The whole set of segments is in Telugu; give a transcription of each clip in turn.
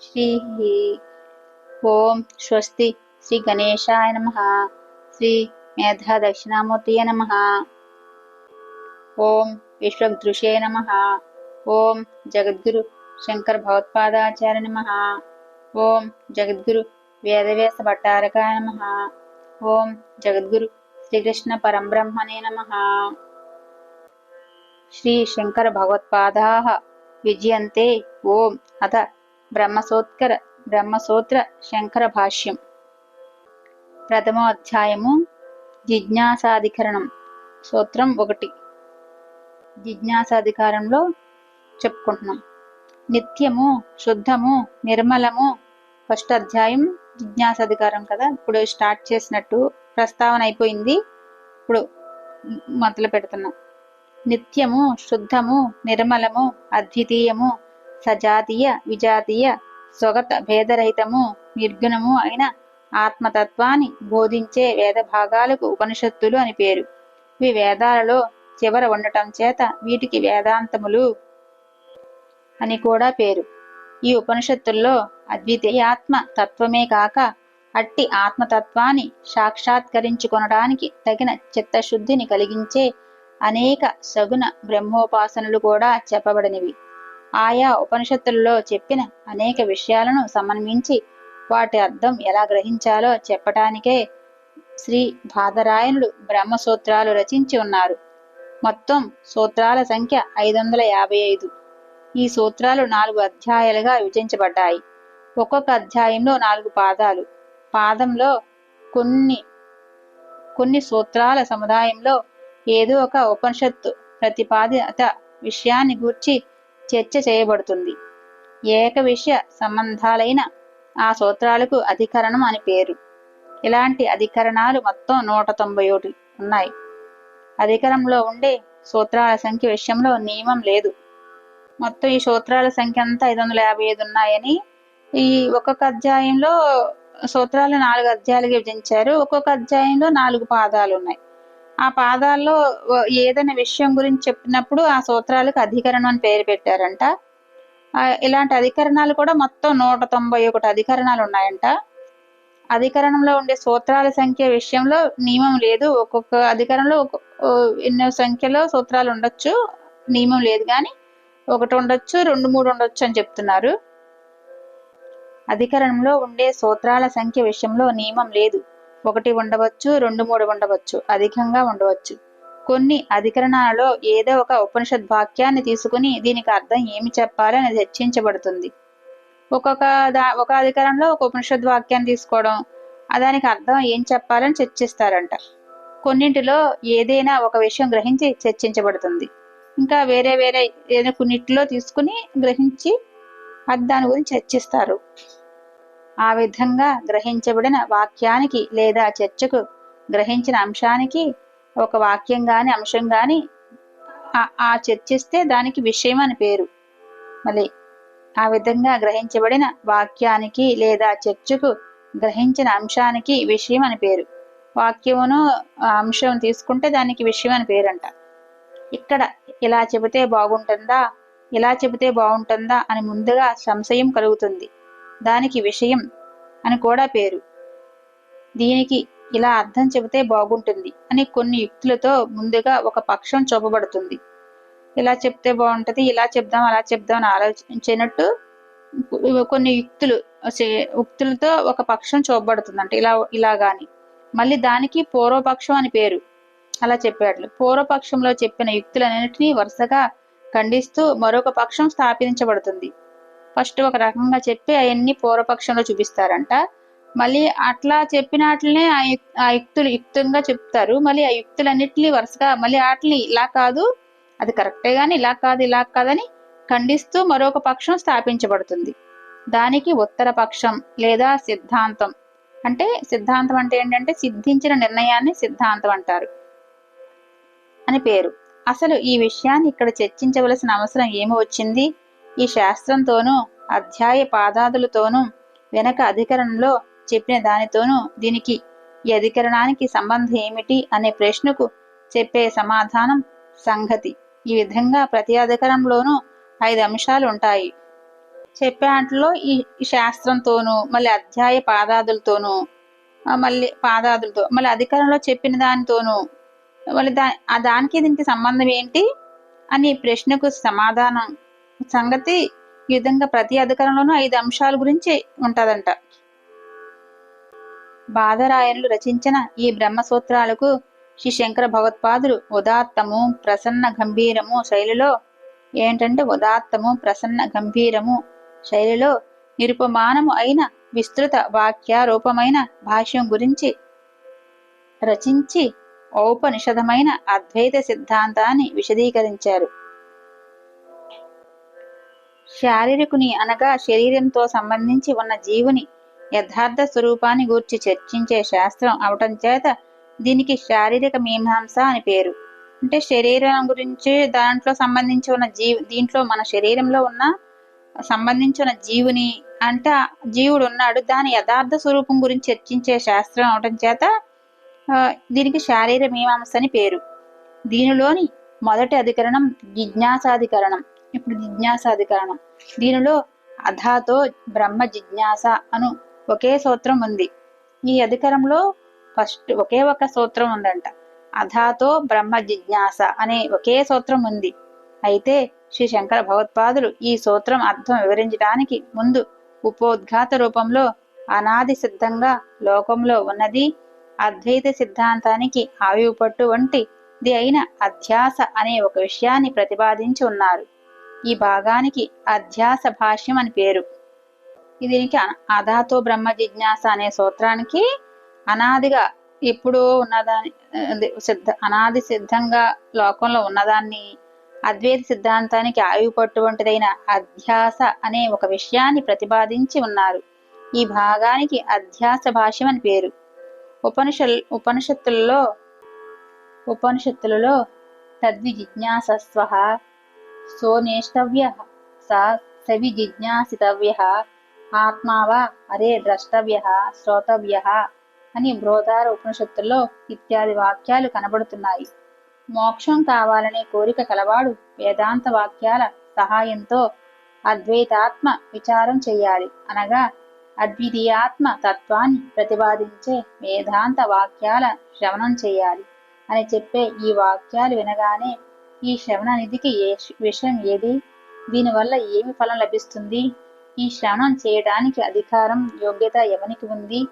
శ్రీ ఓం స్వస్తి శ్రీ గణేశాయ నమ శ్రీ మేధా దక్షిణామూర్తియ నమ ఓం విశ్వదృషే నమ ఓం జగద్గురు శంకర భగవత్పాదాచార్య నమ ఓం జగద్గురు వేదవ్యాస భట్టారకాయ నమ ఓం జగద్గురు శ్రీకృష్ణ పరంబ్రహ్మణే నమ శ్రీ శంకర భగవత్పాదా విజయంతే ఓం అథ బ్రహ్మసోత్కర బ్రహ్మసూత్ర శంకర భాష్యం. ప్రథమో అధ్యాయము జిజ్ఞాసాధికరణం సూత్రం ఒకటి. జిజ్ఞాసాధికారంలో చెప్పుకుంటున్నాం. నిత్యము శుద్ధము నిర్మలము ఫస్ట్ అధ్యాయం జిజ్ఞాసాధికారం కదా. ఇప్పుడు స్టార్ట్ చేసినట్టు ప్రస్తావన అయిపోయింది. ఇప్పుడు మొదలు పెడుతున్నాం. నిత్యము శుద్ధము నిర్మలము అద్వితీయము సజాతీయ విజాతీయ స్వగత భేదరహితము నిర్గుణము అయిన ఆత్మతత్వాన్ని బోధించే వేద భాగాలకు ఉపనిషత్తులు అని పేరు. ఇవి వేదాలలో చివర ఉండటం చేత వీటికి వేదాంతములు అని కూడా పేరు. ఈ ఉపనిషత్తుల్లో అద్వితీయాత్మ తత్వమే కాక అట్టి ఆత్మతత్వాన్ని సాక్షాత్కరించుకొనడానికి తగిన చిత్తశుద్ధిని కలిగించే అనేక సగుణ బ్రహ్మోపాసనలు కూడా చెప్పబడినవి. ఆయా ఉపనిషత్తుల్లో చెప్పిన అనేక విషయాలను సమన్వించి వాటి అర్థం ఎలా గ్రహించాలో చెప్పటానికే శ్రీ బాదరాయణుడు బ్రహ్మసూత్రాలు రచించి ఉన్నారు. మొత్తం సూత్రాల సంఖ్య ఐదు వందల యాభై ఐదు. ఈ సూత్రాలు నాలుగు అధ్యాయాలుగా విభజించబడ్డాయి. ఒక్కొక్క అధ్యాయంలో నాలుగు పాదాలు. పాదంలో కొన్ని కొన్ని సూత్రాల సముదాయంలో ఏదో ఒక ఉపనిషత్తు ప్రతిపాదిత విషయాన్ని గూర్చి చర్చ చేయబడుతుంది. ఏక విషయ సంబంధాలైన ఆ సూత్రాలకు అధికరణం అని పేరు. ఇలాంటి అధికరణాలు మొత్తం నూట తొంభై ఒకటి ఉన్నాయి. అధికరంలో ఉండే సూత్రాల సంఖ్య విషయంలో నియమం లేదు. మొత్తం ఈ సూత్రాల సంఖ్య అంతా ఐదు వందల యాభై ఐదు ఉన్నాయని ఈ ఒక్కొక్క అధ్యాయంలో సూత్రాలు నాలుగు అధ్యాయాలుగా విభజించారు. ఒక్కొక్క అధ్యాయంలో నాలుగు పాదాలు ఉన్నాయి. ఆ పాదాల్లో ఏదైనా విషయం గురించి చెప్పినప్పుడు ఆ సూత్రాలకు అధికరణం అని పేరు పెట్టారంట. ఇలాంటి అధికరణాలు కూడా మొత్తం నూట తొంభై ఒకటి అధికరణాలు ఉన్నాయంట. అధికరణంలో ఉండే సూత్రాల సంఖ్య విషయంలో నియమం లేదు. ఒక్కొక్క అధికరణంలో ఎన్నో సంఖ్యలో సూత్రాలు ఉండొచ్చు నియమం లేదు కానీ ఒకటి ఉండొచ్చు రెండు మూడు ఉండొచ్చు అని చెప్తున్నారు. అధికరణంలో ఉండే సూత్రాల సంఖ్య విషయంలో నియమం లేదు. ఒకటి ఉండవచ్చు రెండు మూడు ఉండవచ్చు అధికంగా ఉండవచ్చు. కొన్ని అధికరణాలలో ఏదో ఒక ఉపనిషద్ వాక్యాన్ని తీసుకుని దీనికి అర్థం ఏమి చెప్పాలని చర్చించబడుతుంది ఒక్కొక్క దా ఒక అధికరణంలో ఒక ఉపనిషద్ వాక్యాన్ని తీసుకోవడం దానికి అర్థం ఏం చెప్పాలని చర్చిస్తారంట. కొన్నింటిలో ఏదైనా ఒక విషయం గ్రహించి చర్చించబడుతుంది. ఇంకా వేరే వేరే ఏదైనా కొన్నింటిలో తీసుకుని గ్రహించి అది దాని గురించి చర్చిస్తారు. ఆ విధంగా గ్రహించబడిన వాక్యానికి లేదా చర్చకు గ్రహించిన అంశానికి ఒక వాక్యం గాని అంశం గాని ఆ చర్చిస్తే దానికి విషయం అని పేరు. మళ్ళీ ఆ విధంగా గ్రహించబడిన వాక్యానికి లేదా చర్చకు గ్రహించిన అంశానికి విషయం అని పేరు. వాక్యమును అంశం తీసుకుంటే దానికి విషయం అని పేరంట. ఇక్కడ ఇలా చెబితే బాగుంటుందా? ఇలా చెబితే బాగుంటుందా? అని ముందుగా సంశయం కలుగుతుంది. దానికి విషయం అని కూడా పేరు. దీనికి ఇలా అర్థం చెబితే బాగుంటుంది అని కొన్ని యుక్తులతో ముందుగా ఒక పక్షం చూపబడుతుంది. ఇలా చెప్తే బాగుంటది ఇలా చెప్దాం అలా చెప్దాం అని ఆలోచించినట్టు కొన్ని యుక్తులు ఉక్తులతో ఒక పక్షం చూపబడుతుంది అంటే ఇలా ఇలా గాని. మళ్ళీ దానికి పూర్వపక్షం అని పేరు. అలా చెప్పాడు పూర్వపక్షంలో చెప్పిన యుక్తులన్నింటినీ వరుసగా ఖండిస్తూ మరొక పక్షం స్థాపించబడుతుంది. ఫస్ట్ ఒక రకంగా చెప్పి అవన్నీ పూర్వపక్షంలో చూపిస్తారంట. మళ్ళీ అట్లా చెప్పినట్లనే ఆ యుక్తులు యుక్తంగా చెప్తారు. మళ్ళీ ఆ యుక్తులన్నిటిని వరుసగా మళ్ళీ వాటిని ఇలా కాదు అది కరెక్టే కానీ ఇలా కాదు ఇలా కాదని ఖండిస్తూ మరొక పక్షం స్థాపించబడుతుంది. దానికి ఉత్తర పక్షం లేదా సిద్ధాంతం. అంటే సిద్ధాంతం అంటే ఏంటంటే సిద్ధించిన నిర్ణయాన్ని సిద్ధాంతం అంటారు అని పేరు. అసలు ఈ విషయాన్ని ఇక్కడ చర్చించవలసిన అవసరం ఏమి వచ్చింది? ఈ శాస్త్రంతోనూ అధ్యాయ పాదాదులతోనూ వెనక అధికరణంలో చెప్పిన దానితోనూ దీనికి ఈ అధికరణానికి సంబంధం ఏమిటి అనే ప్రశ్నకు చెప్పే సమాధానం సంగతి. ఈ విధంగా ప్రతి అధికరణంలోనూ ఐదు అంశాలు ఉంటాయి. చెప్పేట్లో ఈ శాస్త్రంతోనూ మళ్ళీ అధ్యాయ పాదాదులతోనూ మళ్ళీ పాదాదులతో మళ్ళీ అధికారంలో చెప్పిన దానితోనూ మళ్ళీ దా దానికి దీనికి సంబంధం ఏంటి అని ప్రశ్నకు సమాధానం సంగతి ఈ విధంగా ప్రతి అధికారంలోనూ ఐదు అంశాల గురించి ఉంటదంట. బాధరాయనులు రచించిన ఈ బ్రహ్మసూత్రాలకు శ్రీ శంకర భగవత్పాదులు ఉదాత్తము ప్రసన్న గంభీరము శైలిలో ఏంటంటే ఉదాత్తము ప్రసన్న గంభీరము శైలిలో నిరుపమానము అయిన విస్తృత వాక్య రూపమైన భాష్యం గురించి రచించి ఔపనిషదమైన అద్వైత సిద్ధాంతాన్ని విశదీకరించారు. శారీరకుని అనగా శరీరంతో సంబంధించి ఉన్న జీవుని యథార్థ స్వరూపాన్ని గూర్చి చర్చించే శాస్త్రం అవటం చేత దీనికి శారీరక మీమాంస అని పేరు. అంటే శరీరం గురించి దాంట్లో సంబంధించి ఉన్న జీవి దీంట్లో మన శరీరంలో ఉన్న సంబంధించిన జీవుని అంటే జీవుడు ఉన్నాడు. దాని యథార్థ స్వరూపం గురించి చర్చించే శాస్త్రం అవటం చేత దీనికి శారీర మీమాంస అని పేరు. దీనిలోని మొదటి అధికరణం జిజ్ఞాసాధికరణం. ఇప్పుడు జిజ్ఞాసాధికరణం దీనిలో అధాతో బ్రహ్మ జిజ్ఞాస అను ఒకే సూత్రం ఉంది. ఈ అధికరంలో ఫస్ట్ ఒకే ఒక సూత్రం ఉందంట. అధాతో బ్రహ్మ జిజ్ఞాస అనే ఒకే సూత్రం ఉంది. అయితే శ్రీ శంకర భగవత్పాదులు ఈ సూత్రం అర్థం వివరించడానికి ముందు ఉపోద్ఘాత రూపంలో అనాది సిద్ధంగా లోకంలో ఉన్నది అద్వైత సిద్ధాంతానికి ఆయువుపట్టు వంటి ది అయిన అధ్యాస అనే ఒక విషయాన్ని ప్రతిపాదించి ఉన్నారు. ఈ భాగానికి అధ్యాస భాష్యం అని పేరు. దీనికి అధాతో బ్రహ్మ జిజ్ఞాస అనే సూత్రానికి అనాదిగా ఎప్పుడూ ఉన్నదాని సిద్ధ అనాది సిద్ధంగా లోకంలో ఉన్నదాన్ని అద్వైత సిద్ధాంతానికి ఆయుపట్టు వంటిదైన అధ్యాస అనే ఒక విషయాన్ని ప్రతిపాదించి ఉన్నారు. ఈ భాగానికి అధ్యాస భాష్యం అని పేరు. ఉపనిష ఉపనిషత్తులలో ఉపనిషత్తులలో తద్వి జిజ్ఞాసస్వ సోనేష్టవ్య సా సవి జిజ్ఞాసితవ్య ఆత్మావా అరే ద్రష్టవ్య శ్రోతవ్య అని బృహదార ఉపనిషత్తుల్లో ఇత్యాది వాక్యాలు కనబడుతున్నాయి. మోక్షం కావాలనే కోరిక కలవాడు వేదాంత వాక్యాల సహాయంతో అద్వైతాత్మ విచారం చేయాలి అనగా అద్వితీయాత్మ తత్వాన్ని ప్రతిపాదించే వేదాంత వాక్యాల శ్రవణం చేయాలి అని చెప్పే ఈ వాక్యాలు వినగానే ఈ శ్రవణ నిధికి ఏ విషయం ఏది? దీనివల్ల ఏమి ఫలం లభిస్తుంది? ఈ శ్రవణం చేయడానికి అధికారం యోగ్యత ఎవనికి ఉంది?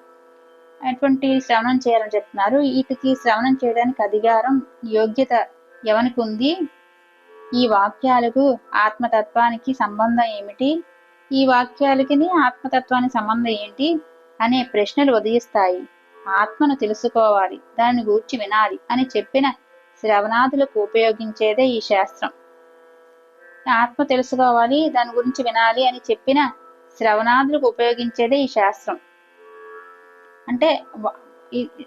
అటువంటి శ్రవణం చేయాలని చెప్తున్నారు. వీటికి శ్రవణం చేయడానికి అధికారం యోగ్యత ఎవనికి ఉంది? ఈ వాక్యాలకు ఆత్మతత్వానికి సంబంధం ఏమిటి? ఈ వాక్యాలకి ఆత్మతత్వానికి సంబంధం ఏంటి? అనే ప్రశ్నలు ఉదయిస్తాయి. ఆత్మను తెలుసుకోవాలి దాన్ని గూర్చి వినాలి అని చెప్పిన శ్రవణాదులకు ఉపయోగించేదే ఈ శాస్త్రం. ఆత్మ తెలుసుకోవాలి దాని గురించి వినాలి అని చెప్పిన శ్రవణాదులకు ఉపయోగించేదే ఈ శాస్త్రం. అంటే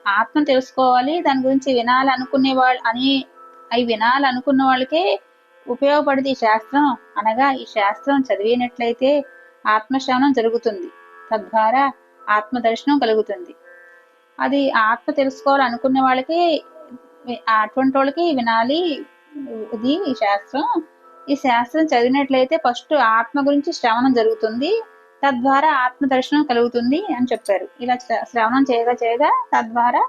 ఆత్మ తెలుసుకోవాలి దాని గురించి వినాలనుకునే వాళ్ళు అని అవి వినాలనుకున్న వాళ్ళకే ఉపయోగపడేది ఈ శాస్త్రం. అనగా ఈ శాస్త్రం చదివినట్లయితే ఆత్మశ్రవణం జరుగుతుంది. తద్వారా ఆత్మ దర్శనం కలుగుతుంది. అది ఆత్మ తెలుసుకోవాలి వాళ్ళకి అటువంటి వాళ్ళకి వినాలి. ఇది ఈ శాస్త్రం. ఈ శాస్త్రం చదివినట్లయితే ఫస్ట్ ఆత్మ గురించి శ్రవణం జరుగుతుంది. తద్వారా ఆత్మ దర్శనం కలుగుతుంది అని చెప్పారు. ఇలా శ్రవణం చేయగా చేయగా తద్వారా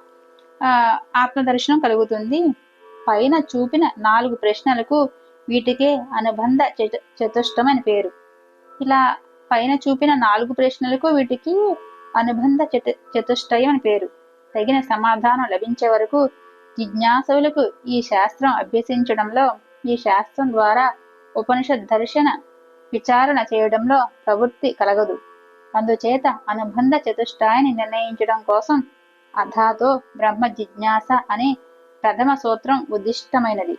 ఆత్మ దర్శనం కలుగుతుంది. పైన చూపిన నాలుగు ప్రశ్నలకు వీటికే అనుబంధ చతుష్టం అని పేరు. ఇలా పైన చూపిన నాలుగు ప్రశ్నలకు వీటికి అనుబంధ చతు చతుష్టయం అని పేరు. తగిన సమాధానం లభించే వరకు జిజ్ఞాసులకు ఈ శాస్త్రం అభ్యసించడంలో ఈ శాస్త్రం ద్వారా ఉపనిషత్ దర్శన విచారణ చేయడంలో ప్రవృత్తి కలగదు. అందుచేత అనుబంధ చతుష్టాయాన్ని నిర్ణయించడం కోసం అధాతో బ్రహ్మ జిజ్ఞాస అనే ప్రథమ సూత్రం ఉద్దిష్టమైనది.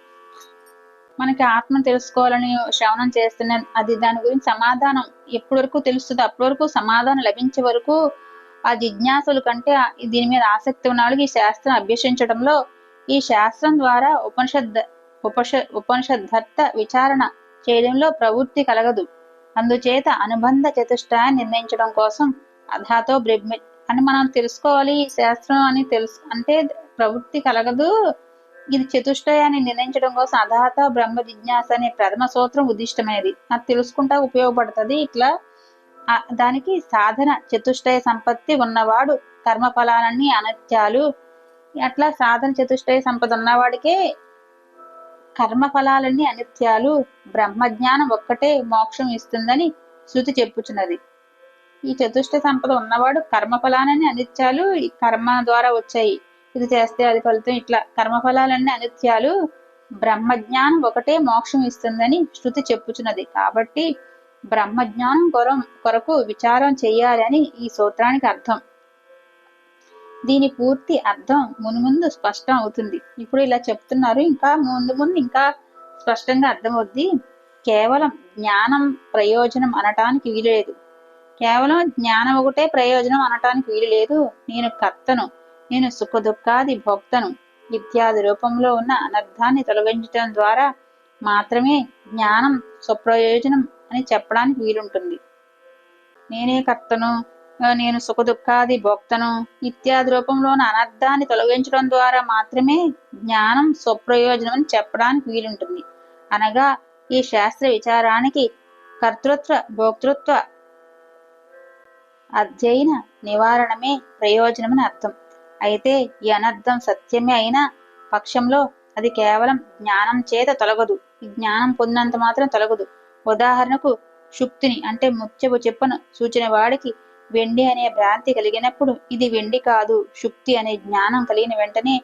మనకి ఆత్మ తెలుసుకోవాలని శ్రవణం చేస్తున్న అది దాని గురించి సమాధానం ఎప్పటి వరకు తెలుస్తుందో అప్పటి వరకు సమాధానం లభించే వరకు ఆ జిజ్ఞాసుల కంటే దీని మీద ఆసక్తి ఉన్న వాళ్ళకి ఈ శాస్త్రం అభ్యసించడంలో ఈ శాస్త్రం ద్వారా ఉపనిషద్ ఉపనిష ఉపనిషద్ధర్త విచారణ చేయడంలో ప్రవృత్తి కలగదు. అందుచేత అనుబంధ చతుష్టాయాన్ని నిర్ణయించడం కోసం అధాతో బ్రహ్మ అని మనం తెలుసుకోవాలి ఈ శాస్త్రం అని తెలుసు అంటే ప్రవృత్తి కలగదు. ఇది చతుష్టయాన్ని నిర్ణయించడం కోసం అధాత బ్రహ్మ జిజ్ఞాస అనే ప్రథమ సూత్రం ఉద్దిష్టమైనది. అది తెలుసుకుంటా ఉపయోగపడుతుంది. ఇట్లా దానికి సాధన చతుష్టయ సంపత్తి ఉన్నవాడు కర్మఫలాలన్నీ అనత్యాలు అట్లా సాధన చతుష్టయ సంపద ఉన్నవాడికే కర్మఫలాలన్నీ అనిత్యాలు బ్రహ్మజ్ఞానం ఒక్కటే మోక్షం ఇస్తుందని శృతి చెప్పుచున్నది. ఈ చతుష్ట సంపద ఉన్నవాడు కర్మఫలాలన్నీ అనిత్యాలు ఈ కర్మ ద్వారా వచ్చాయి. ఇది చేస్తే అది ఫలితం ఇట్లా. కర్మఫలాలన్నీ అనిత్యాలు బ్రహ్మజ్ఞానం ఒకటే మోక్షం ఇస్తుందని శృతి చెప్పుచున్నది. కాబట్టి బ్రహ్మజ్ఞానం కొర కొరకు విచారం చేయాలని ఈ సూత్రానికి అర్థం. దీని పూర్తి అర్థం మునుముందు స్పష్టం అవుతుంది. ఇప్పుడు ఇలా చెప్తున్నారు ఇంకా ముందు ముందు ఇంకా స్పష్టంగా అర్థమవుద్ది. కేవలం జ్ఞానం ప్రయోజనం అనటానికి వీలు కేవలం జ్ఞానం ఒకటే ప్రయోజనం అనటానికి వీలు లేదు నేను కర్తను నేను సుఖ దుఃఖాది భోక్తను. ఇత్యాది రూపంలో ఉన్న అనర్థాన్ని తొలగించటం ద్వారా మాత్రమే జ్ఞానం స్వప్రయోజనం అని చెప్పడానికి వీలుంటుంది. నేనే కర్తను నేను సుఖదుఖాది భోక్తను. ఇత్యాది రూపంలో ఉన్న అనర్థాన్ని తొలగించడం ద్వారా మాత్రమే జ్ఞానం స్వప్రయోజనం అని చెప్పడానికి వీలుంటుంది. అనగా ఈ శాస్త్ర విచారానికి కర్తృత్వ భోక్తృత్వ అధ్యయన నివారణమే ప్రయోజనమని అర్థం. అయితే ఈ అనర్థం సత్యమే అయిన పక్షంలో అది కేవలం జ్ఞానం చేత తొలగదు. జ్ఞానం పొందినంత మాత్రం తొలగదు. ఉదాహరణకు శుక్తిని అంటే ముత్యపు చెప్పను సూచిన వాడికి వెండి అనే భ్రాంతి కలిగినప్పుడు ఇది వెండి కాదు శుక్తి అనే జ్ఞానం కలిగిన వెంటనే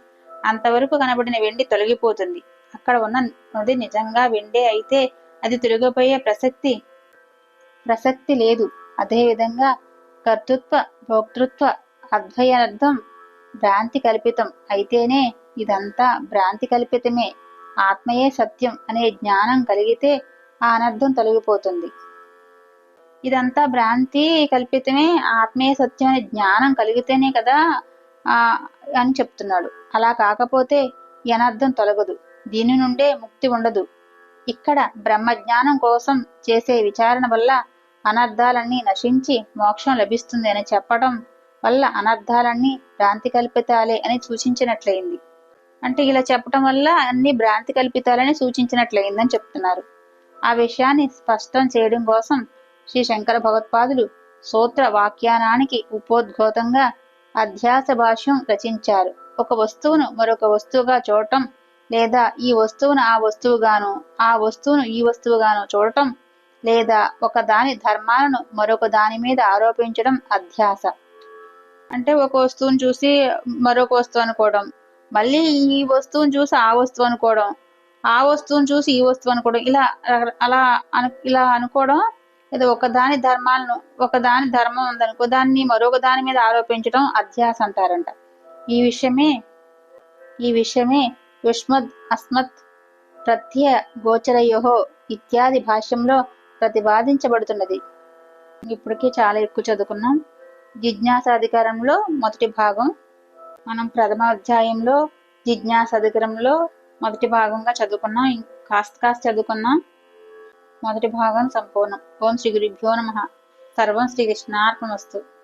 అంతవరకు కనబడిన వెండి తొలగిపోతుంది. అక్కడ ఉన్న నది నిజంగా వెండే అయితే అది తొలగిపోయే ప్రసక్తి ప్రసక్తి లేదు. అదేవిధంగా కర్తృత్వ భోక్తృత్వ అద్వయార్థం భ్రాంతి కల్పితం అయితేనే ఇదంతా భ్రాంతి కల్పితమే. ఆత్మయే సత్యం అనే జ్ఞానం కలిగితే ఆ అనర్థం తొలగిపోతుంది. ఇదంతా భ్రాంతి కల్పితమే ఆత్మీయ సత్యం అనే జ్ఞానం కలిగితేనే కదా ఆ అని చెప్తున్నాడు. అలా కాకపోతే ఈ అనర్థం తొలగదు. దీని నుండే ముక్తి ఉండదు. ఇక్కడ బ్రహ్మజ్ఞానం కోసం చేసే విచారణ వల్ల అనర్థాలన్నీ నశించి మోక్షం లభిస్తుంది అని చెప్పడం వల్ల అనర్థాలన్నీ భ్రాంతి కల్పితాలే అని సూచించినట్లయింది. అంటే ఇలా చెప్పడం వల్ల అన్ని భ్రాంతి కల్పితాలని సూచించినట్లయిందని చెప్తున్నారు. ఆ విషయాన్ని స్పష్టం చేయడం కోసం శ్రీ శంకర భగవత్పాదులు సూత్ర వాక్యానానికి ఉపోద్ఘోతంగా అధ్యాస భాష్యం రచించారు. ఒక వస్తువును మరొక వస్తువుగా చూడటం లేదా ఈ వస్తువును ఆ వస్తువుగాను ఆ వస్తువును ఈ వస్తువుగాను చూడటం లేదా ఒక దాని ధర్మాలను మరొక దాని మీద ఆరోపించడం అధ్యాస. అంటే ఒక వస్తువును చూసి మరొక వస్తువు అనుకోవడం మళ్ళీ ఈ వస్తువును చూసి ఆ వస్తువు అనుకోవడం ఆ వస్తువును చూసి ఈ వస్తువు అనుకోవడం ఇలా అలా అను ఇలా అనుకోవడం ఇది ఒకదాని ధర్మాలను ఒకదాని ధర్మం ఉందనుకో దాన్ని మరొక దాని మీద ఆరోపించడం అధ్యాస అంటారంట. ఈ విషయమే ఈ విషయమే యుష్మద్ అస్మత్ ప్రత్య గోచరయోహో ఇత్యాది భాష్యంలో ప్రతిపాదించబడుతున్నది. ఇప్పటికీ చాలా ఎక్కువ చదువుకున్నాం. జిజ్ఞాసాధికారంలో మొదటి భాగం మనం ప్రథమ అధ్యాయంలో జిజ్ఞాసాధికారంలో మొదటి భాగంగా చదువుకున్నాం. కాస్త కాస్త చదువుకున్నాం. మొదటి భాగం సంపూర్ణం. ఓం శ్రీ గురుభ్యో నమ. సర్వం శ్రీకృష్ణార్పణమస్తు